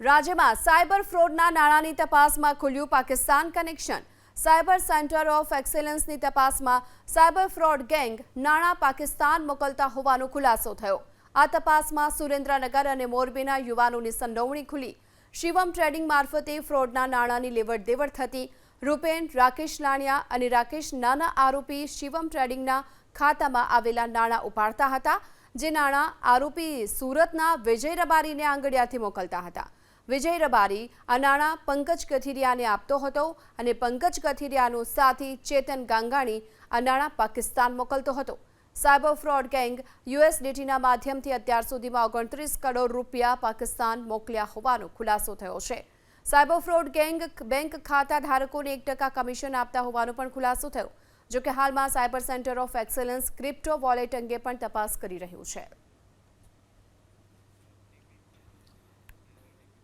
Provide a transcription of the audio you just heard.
રાજ્યમાં સાયબર ફ્રોડના નાણાંની તપાસમાં ખુલ્યું Pakistan connection. Cyber centre of એક્સેલન્સની તપાસમાં સાયબર ફ્રોડ ગેંગ નાણાં પાકિસ્તાન મોકલતા હોવાનો ખુલાસો થયો. આ તપાસમાં સુરેન્દ્રનગર અને મોરબીના યુવાનોની સંડોવણી ખુલી. શિવમ ટ્રેડિંગ મારફતે ફ્રોડના નાણાંની લેવડ દેવડ થતી રૂપેન, રાકેશ લાણિયા અને રાકેશ નાના આરોપી શિવમ ટ્રેડિંગના ખાતામાં આવેલા નાણાં ઉપાડતા હતા, જે નાણાં આરોપી સુરતના વિજય રબારીને આંગડિયાથી મોકલતા હતા. વિજય રબારી આ પંકજ કથિરિયાને આપતો હતો અને પંકજ કથિરિયાનો સાથી ચેતન ગાંગાણી આ નાણાં પાકિસ્તાન મોકલતો હતો. સાયબર ફ્રોડ ગેંગ યુએસડીટીના માધ્યમથી અત્યાર સુધીમાં ઓગણત્રીસ કરોડ રૂપિયા પાકિસ્તાન મોકલ્યા હોવાનો ખુલાસો થયો છે. સાયબર ફ્રોડ ગેંગ બેંક ખાતા ધારકોને એક ટકા કમિશન આપતા હોવાનો પણ ખુલાસો થયો, જોકે હાલમાં cyber centre of excellence crypto wallet અંગે પણ તપાસ કરી રહ્યું છે.